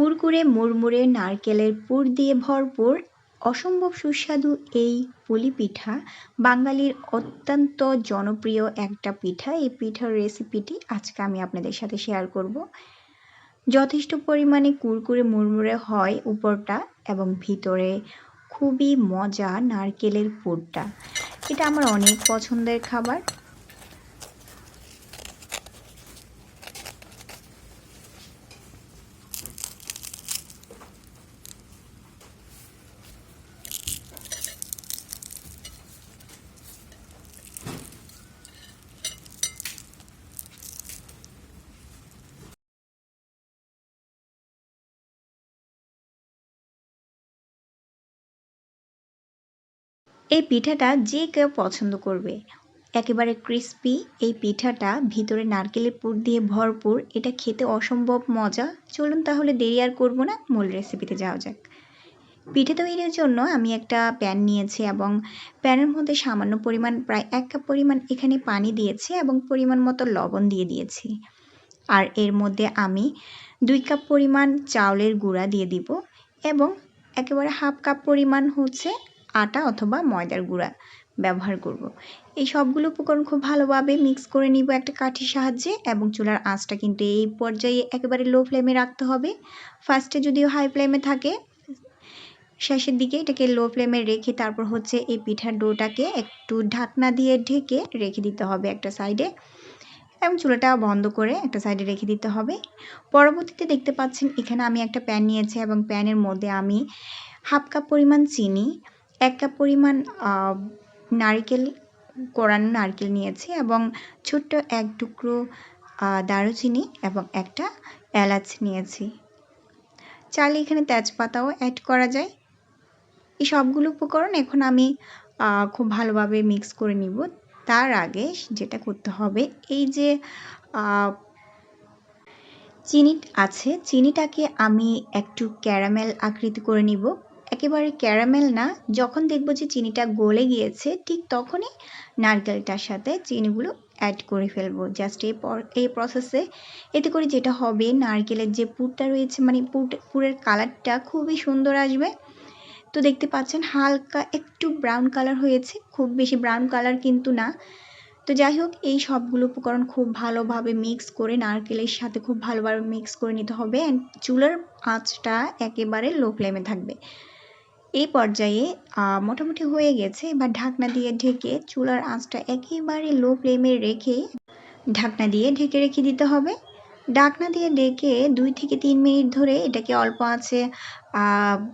কুরকুরে মুড়মুড়ে নারকেলের পুর দিয়ে ভরপুর অসম্ভব সুস্বাদু এই পুলি পিঠা বাঙালির অত্যন্ত জনপ্রিয় একটা পিঠা। এই পিঠার রেসিপিটি আজকে আমি আপনাদের সাথে শেয়ার করব। যথেষ্ট পরিমাণে কুরকুরে মুড়মুড়ে হয় উপরটা এবং ভিতরে খুবই মজা নারকেলের পুরটা। এটা আমার অনেক পছন্দের খাবার। এই পিঠাটা যে কেউ পছন্দ করবে। একেবারে ক্রিস্পি এই পিঠাটা ভিতরে নারকেলের পুর দিয়ে ভরপুর, এটা খেতে অসম্ভব মজা। চলুন তাহলে দেরি আর করব না, মূল রেসিপিতে যাওয়া যাক। পিঠে তৈরির জন্য আমি একটা প্যান নিয়েছি এবং প্যানের মধ্যে সামান্য পরিমাণ, প্রায় এক কাপ পরিমাণ এখানে পানি দিয়েছি এবং পরিমাণ মতো লবণ দিয়ে দিয়েছি। আর এর মধ্যে আমি দুই কাপ পরিমাণ চাউলের গুঁড়া দিয়ে দিব এবং একেবারে হাফ কাপ পরিমাণ হচ্ছে আটা অথবা ময়দার গুঁড়া ব্যবহার করব। এই সবগুলো উপকরণ খুব ভালোভাবে মিক্স করে নিব একটা কাঠির সাহায্যে এবং চুলার আঁচটা কিন্তু এই পর্যায়ে একেবারে লো ফ্লেমে রাখতে হবে ফার্স্টে যদিও হাই ফ্লেমে থাকে, শেষের দিকে এটাকে লো ফ্লেমে রেখে তারপর হচ্ছে এই পিঠার ডোটাকে একটু ঢাকনা দিয়ে ঢেকে রেখে দিতে হবে একটা সাইডে এবং চুলাটা বন্ধ করে একটা সাইডে রেখে দিতে হবে পরবর্তীতে দেখতে পাচ্ছেন এখানে আমি একটা প্যান নিয়েছি এবং প্যানের মধ্যে আমি হাফ কাপ পরিমাণ চিনি এক কাপ পরিমাণ নারকেল, কোরানো নারকেল নিয়েছি এবং ছোট্ট এক টুকরো দারুচিনি এবং একটা এলাচ নিয়েছি। চাইলে এখানে তেজপাতাও অ্যাড করা যায়। এই সবগুলো উপকরণ এখন আমি খুব ভালোভাবে মিক্স করে নিব। তার আগে যেটা করতে হবে, এই যে চিনি আছে। চিনিটাকে আমি একটু ক্যারামেল আকৃতি করে নিব। একেবারে ক্যারামেল না। যখন দেখব যে চিনিটা গলে গিয়েছে, ঠিক তখনই নারকেলটার সাথে চিনিগুলো অ্যাড করে ফেলব। জাস্ট এই এই প্রসেসে এতে করে যেটা হবে, নারকেলের যে পুরটা রয়েছে মানে পুরের কালারটা খুবই সুন্দর আসবে। তো দেখতে পাচ্ছেন হালকা একটু ব্রাউন কালার হয়েছে। খুব বেশি ব্রাউন কালার কিন্তু না। তো যাই হোক, এই সবগুলো উপকরণ খুব ভালোভাবে মিক্স করে নারকেলের সাথে খুব ভালোভাবে মিক্স করে নিতে হবে। অ্যান্ড চুলার আঁচটা একেবারে লো ফ্লেমে থাকবে। এই পর্যায়ে মোটামুটি হয়ে গেছে। এবার ঢাকনা দিয়ে ঢেকে চুলার আঁচটা একেবারে লো ফ্লেমে রেখে ঢাকনা দিয়ে ঢেকে রেখে দিতে হবে। ঢাকনা দিয়ে ডেকে দুই থেকে তিন মিনিট ধরে এটাকে অল্প আছে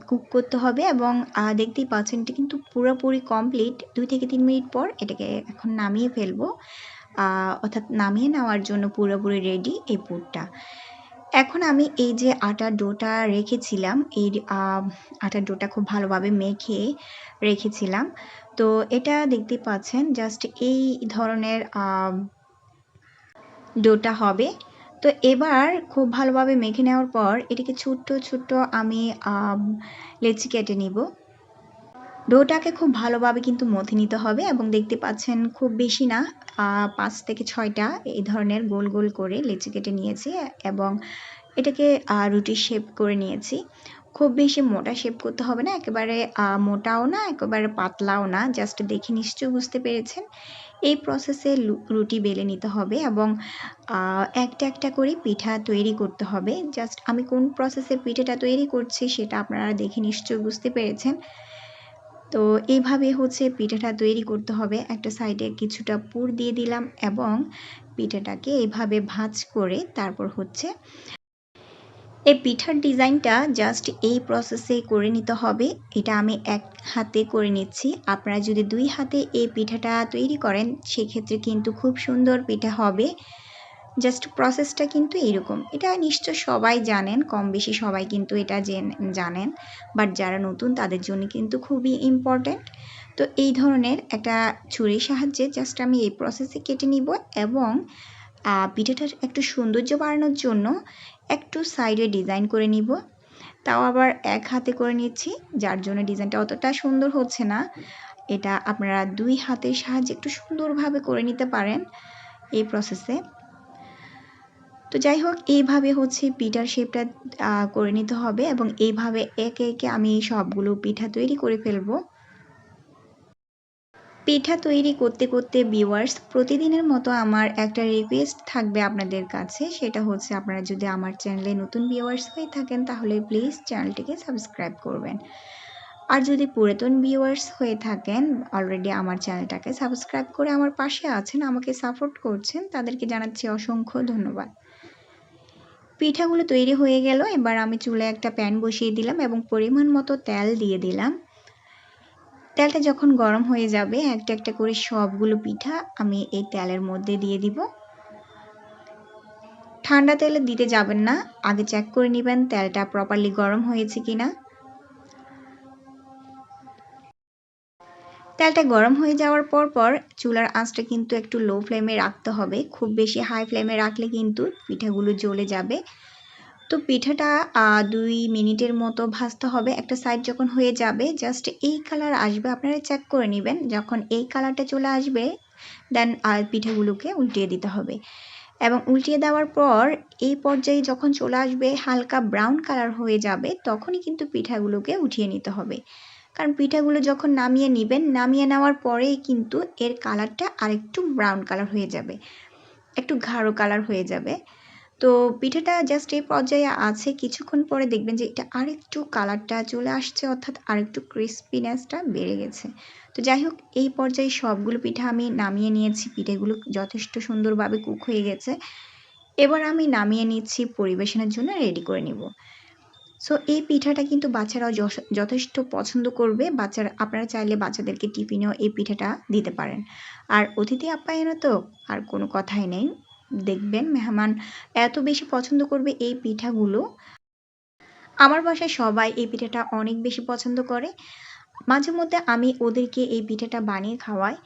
কুক করতে হবে এবং দেখতেই পাচ্ছেন এটা কিন্তু পুরোপুরি কমপ্লিট। দুই থেকে তিন মিনিট পর এটাকে এখন নামিয়ে ফেলব। অর্থাৎ নামিয়ে নেওয়ার জন্য পুরোপুরি রেডি এই পুরটা। এখন আমি এই যে আটার ডোটা রেখেছিলাম, এই আটার ডোটা খুব ভালোভাবে মেখে রেখেছিলাম। তো এটা দেখতে পাচ্ছেন জাস্ট এই ধরনের ডোটা হবে। তো এবার খুব ভালোভাবে মেখে নেওয়ার পর এটিকে ছোট্ট ছোট্ট আমি লেচি কেটে নিব। ডোটাকে খুব ভালোভাবে কিন্তু মথে নিতে হবে এবং দেখতে পাচ্ছেন খুব বেশি না পাঁচ থেকে ছয়টা এই ধরনের গোল গোল করে লেচি কেটে নিয়েছি এবং এটাকে রুটির শেপ করে নিয়েছি। খুব বেশি মোটা শেপ করতে হবে না, একেবারে মোটাও না, একেবারে পাতলাও না জাস্ট দেখে নিশ্চয় বুঝতে পেরেছেন। এই প্রসেসে রুটি বেলে নিতে হবে এবং একটা একটা করে পিঠা তৈরি করতে হবে। জাস্ট আমি কোন প্রসেসে পিঠাটা তৈরি করছি সেটা আপনারা দেখে নিশ্চয় বুঝতে পেরেছেন। তো এইভাবে হচ্ছে পিঠাটা তৈরি করতে হবে। একটা সাইডে কিছুটা পুর দিয়ে দিলাম এবং পিঠাটাকে এইভাবে ভাজ করে তারপর হচ্ছে এই পিঠার ডিজাইনটা জাস্ট এই প্রসেসে করে নিতে হবে। এটা আমি এক হাতে করে নিচ্ছি। আপনারা যদি দুই হাতে এই পিঠাটা তৈরি করেন, সেক্ষেত্রে কিন্তু খুব সুন্দর পিঠা হবে। জাস্ট প্রসেসটা কিন্তু এরকম এটা নিশ্চয় সবাই জানেন কম বেশি সবাই কিন্তু এটা জানেন। বাট যারা নতুন, তাদের জন্য কিন্তু খুবই ইম্পর্ট্যান্ট তো এই ধরনের একটা ছুরির সাহায্যে জাস্ট আমি এই প্রসেসে কেটে নিব এবং পিঠাটার একটু সৌন্দর্য বাড়ানোর জন্য একটু সাইডে ডিজাইন করে নিব। তাও আবার এক হাতে করে নিচ্ছি, যার জন্য ডিজাইনটা অতটা সুন্দর হচ্ছে না। এটা আপনারা দুই হাতের সাহায্যে একটু সুন্দরভাবে করে নিতে পারেন এই প্রসেসে তো যাই হোক এইভাবে হচ্ছে পিঠার শেপটা করে নিতে হবে এবং এইভাবে একে একে আমি সবগুলো পিঠা তৈরি করে ফেলব। পিঠা তৈরি করতে করতে ভিউয়ার্স প্রতিদিনের মতো আমার একটা রিকোয়েস্ট থাকবে আপনাদের কাছে। সেটা হচ্ছে আপনারা যদি আমার চ্যানেলে নতুন ভিউয়ার্স হয়ে থাকেন, তাহলে প্লিজ চ্যানেলটিকে সাবস্ক্রাইব করবেন। আর যদি পুরাতন ভিউয়ার্স হয়ে থাকেন অলরেডি আমার চ্যানেলটাকে সাবস্ক্রাইব করে আমার পাশে আছেন, আমাকে সাপোর্ট করছেন, তাদেরকে জানাচ্ছি অসংখ্য ধন্যবাদ। পিঠাগুলো তৈরি হয়ে গেল। এবার আমি চুলে একটা প্যান বসিয়ে দিলাম এবং পরিমাণ মতো তেল দিয়ে দিলাম। তেলটা যখন গরম হয়ে যাবে, একটা একটা করে সবগুলো পিঠা আমি এই তেলের মধ্যে দিয়ে দিব। ঠান্ডা তেলে দিতে যাবেন না। আগে চেক করে নেবেন তেলটা প্রপারলি গরম হয়েছে কিনা। তেলটা গরম হয়ে যাওয়ার পর পর চুলার আঁচটা কিন্তু একটু লো ফ্লেমে রাখতে হবে। খুব বেশি হাই ফ্লেমে রাখলে কিন্তু পিঠাগুলো জ্বলে যাবে। তো পিঠাটা দুই মিনিটের মতো ভাজতে হবে। একটা সাইড যখন হয়ে যাবে জাস্ট এই কালার আসবে, আপনারা চেক করে নেবেন। যখন এই কালারটা চলে আসবে দেন আর পিঠাগুলোকে উল্টিয়ে দিতে হবে। এবং উল্টিয়ে দেওয়ার পর এই পর্যায়ে যখন চলে আসবে, হালকা ব্রাউন কালার হয়ে যাবে, তখনই কিন্তু পিঠাগুলোকে উঠিয়ে নিতে হবে। কারণ পিঠাগুলো যখন নামিয়ে নেবেন, নামিয়ে নেওয়ার পরেই কিন্তু এর কালারটা আরেকটু ব্রাউন কালার হয়ে যাবে। একটু গাঢ় কালার হয়ে যাবে। তো পিঠাটা জাস্ট এই পর্যায়ে আছে। কিছুক্ষণ পরে দেখবেন যে এটা আরেকটু কালারটা চলে আসছে, অর্থাৎ আরেকটু ক্রিসপিনেসটা বেড়ে গেছে। তো যাই হোক, এই পর্যায়ে সবগুলো পিঠা আমি নামিয়ে নিয়েছি। পিঠেগুলো যথেষ্ট সুন্দরভাবে কুক হয়ে গেছে। এবার আমি নামিয়ে নিচ্ছি, পরিবেশনের জন্য রেডি করে নিব। সো এই পিঠাটা কিন্তু বাচ্চারাও যথেষ্ট পছন্দ করবে। বাচ্চারা, আপনারা চাইলে বাচ্চাদেরকে টিফিনেও এই পিঠাটা দিতে পারেন। আর অতিথি আপ্যায়নে তো আর কোনো কথাই নেই। দেখবেন মেহমান এত বেশি পছন্দ করবে এই পিঠাগুলো। আমার বাসায় সবাই এই পিঠাটা অনেক বেশি পছন্দ করে। মাঝে মধ্যে আমি ওদেরকে এই পিঠাটা বানিয়ে খাওয়াই।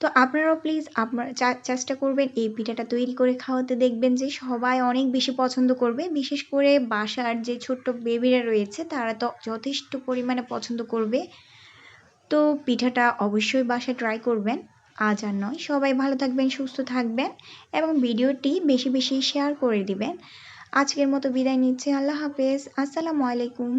তো আপনারাও প্লিজ আপনার চেষ্টা করবেন এই পিঠাটা তৈরি করে খাওয়াতে। দেখবেন যে সবাই অনেক বেশি পছন্দ করবে। বিশেষ করে বাসার যে ছোট্ট বেবিরা রয়েছে, তারা তো যথেষ্ট পরিমাণে পছন্দ করবে। তো পিঠাটা অবশ্যই বাসায় ট্রাই করবেন। আজ আর নয়। সবাই ভালো থাকবেন, সুস্থ থাকবেন এবং ভিডিওটি বেশি বেশি শেয়ার করে দিবেন। আজকের মতো বিদায় নিচ্ছি। আল্লাহ হাফেজ। আসসালামু আলাইকুম।